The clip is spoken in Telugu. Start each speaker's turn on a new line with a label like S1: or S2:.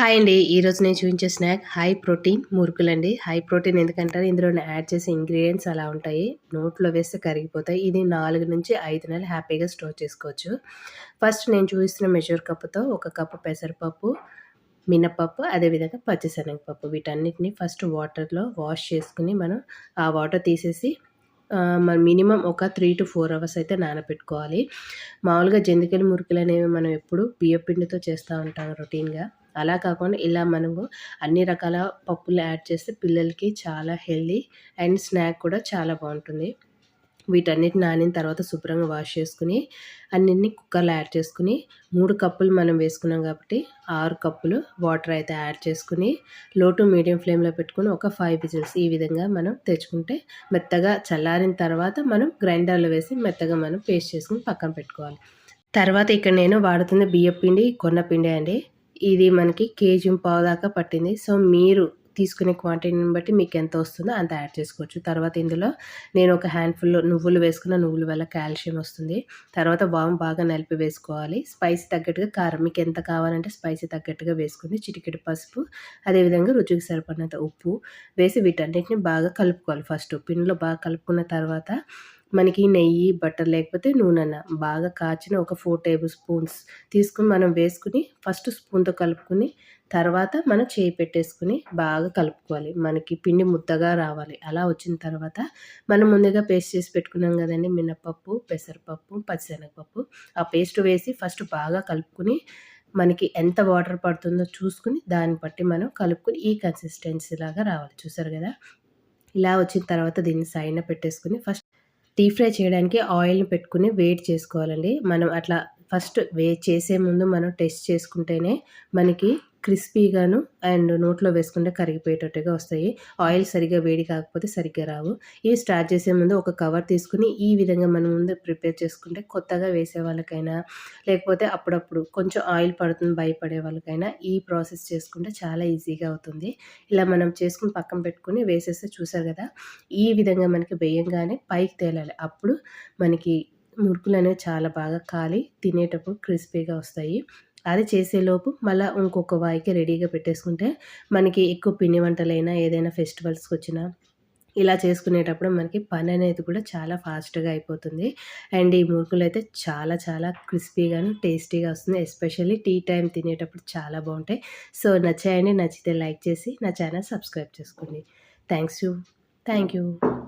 S1: హాయ్ అండి. ఈరోజు నేను చూపించే స్నాక్ హై ప్రోటీన్ మురుకులండి. హై ప్రోటీన్ ఎందుకంటారు? ఇందులో యాడ్ చేసే ఇంగ్రీడియంట్స్ అలా ఉంటాయి. నోట్లో వేస్తే కరిగిపోతాయి. ఇది నాలుగు నుంచి ఐదు నెలలు హ్యాపీగా స్టోర్ చేసుకోవచ్చు. ఫస్ట్ నేను చూపిస్తున్న మెజూర్ కప్పుతో ఒక కప్పు పెసరపప్పు మినపప్పు అదేవిధంగా పచ్చిశనగపప్పు. వీటన్నిటిని ఫస్ట్ వాటర్లో వాష్ చేసుకుని మనం ఆ వాటర్ తీసేసి మన మినిమం ఒక త్రీ టు ఫోర్ అవర్స్ అయితే నానబెట్టుకోవాలి మామూలుగా జంతికలు మురుకులు అనేవి మనం ఎప్పుడు బియ్యపిండితో చేస్తూ ఉంటాం రొటీన్గా. అలా కాకుండా ఇలా మనము అన్ని రకాల పప్పులు యాడ్ చేస్తే పిల్లలకి చాలా హెల్దీ అండ్ స్నాక్ కూడా చాలా బాగుంటుంది. వీటన్నిటి నానిన తర్వాత శుభ్రంగా వాష్ చేసుకుని అన్నింటినీ కుక్కర్లో యాడ్ చేసుకుని మూడు కప్పులు మనం వేసుకున్నాం కాబట్టి ఆరు కప్పులు వాటర్ అయితే యాడ్ చేసుకుని లో టు మీడియం ఫ్లేమ్లో పెట్టుకుని ఒక ఫైవ్ విజిల్స్ ఈ విధంగా మనం తెచ్చుకుంటే మెత్తగా చల్లారిన తర్వాత మనం గ్రైండర్లో వేసి మెత్తగా మనం పేస్ట్ చేసుకుని పక్కన పెట్టుకోవాలి. తర్వాత ఇక్కడ నేను వాడుతున్న బియ్య పిండి కొన్న పిండి అండి. ఇది మనకి కేజీ పావు దాకా పట్టింది. సో మీరు తీసుకునే క్వాంటిటీని బట్టి మీకు ఎంత వస్తుందో అంత యాడ్ చేసుకోవచ్చు. తర్వాత ఇందులో నేను ఒక హ్యాండ్ఫుల్ నువ్వులు వేసుకున్న నువ్వుల వల్ల కాల్షియం వస్తుంది. తర్వాత వాము బాగా నలిపి వేసుకోవాలి. స్పైసీ తగ్గట్టుగా కారం మీకు ఎంత కావాలంటే స్పైసీ తగ్గట్టుగా వేసుకుని చిటికెడు పసుపు అదేవిధంగా రుచికి సరిపడినంత ఉప్పు వేసి వీటన్నిటిని బాగా కలుపుకోవాలి. ఫస్ట్ పిండిలో బాగా కలుపుకున్న తర్వాత మనకి నెయ్యి బట్టర్ లేకపోతే నూనెన బాగా కాచిన ఒక ఫోర్ టేబుల్ స్పూన్స్ తీసుకుని మనం వేసుకుని ఫస్ట్ స్పూన్తో కలుపుకుని తర్వాత మనం చేయి పెట్టేసుకుని బాగా కలుపుకోవాలి. మనకి పిండి ముద్దగా రావాలి. అలా వచ్చిన తర్వాత మనం ముందుగా పేస్ట్ చేసి పెట్టుకున్నాం కదండి. మినపప్పు పెసరపప్పు పచ్చిశనగపప్పు. ఆ పేస్ట్ వేసి ఫస్ట్ బాగా కలుపుకుని మనకి ఎంత వాటర్ పడుతుందో చూసుకుని దాన్ని బట్టి మనం కలుపుకుని ఈ కన్సిస్టెన్సీ లాగా రావాలి. చూసారు కదా? ఇలా వచ్చిన తర్వాత దీన్ని సైడ్న పెట్టేసుకుని ఫస్ట్ డీప్ ఫ్రై చేయడానికి ఆయిల్ని పెట్టుకుని వెయిట్ చేసుకోవాలండి. మనం అట్లా ఫస్ట్ వే చేసే ముందు మనం టెస్ట్ చేసుకుంటేనే మనకి క్రిస్పీగాను అండ్ నోట్లో వేసుకుంటే కరిగిపోయేటట్టుగా వస్తాయి. ఆయిల్ సరిగ్గా వేడి కాకపోతే సరిగ్గా రావు. ఇవి స్టార్ట్ చేసే ముందు ఒక కవర్ తీసుకుని ఈ విధంగా మనం ముందు ప్రిపేర్ చేసుకుంటే కొత్తగా వేసే వాళ్ళకైనా లేకపోతే అప్పుడప్పుడు కొంచెం ఆయిల్ పడుతుంది భయపడే వాళ్ళకైనా ఈ ప్రాసెస్ చేసుకుంటే చాలా ఈజీగా అవుతుంది. ఇలా మనం చేసుకుని పక్కన పెట్టుకుని వేసేస్తే చూసారు కదా ఈ విధంగా మనకి వేయంగానే పైకి తేలాలి. అప్పుడు మనకి మురుకులు అనేవి చాలా బాగా కాలి తినేటప్పుడు క్రిస్పీగా వస్తాయి. అది చేసేలోపు మళ్ళీ ఇంకొక వాయికి రెడీగా పెట్టేసుకుంటే మనకి ఎక్కువ పిండి వంటలైనా ఏదైనా ఫెస్టివల్స్కి వచ్చినా ఇలా చేసుకునేటప్పుడు మనకి పని అనేది కూడా చాలా ఫాస్ట్గా అయిపోతుంది. అండ్ ఈ మురుకులు అయితే చాలా చాలా క్రిస్పీగాను టేస్టీగా వస్తుంది. ఎస్పెషల్లీ టీ టైం తినేటప్పుడు చాలా బాగుంటాయి. సో నచ్చాయండి నచ్చితే లైక్ చేసి నా ఛానల్ సబ్స్క్రైబ్ చేసుకోండి. Thanks you. Thank you.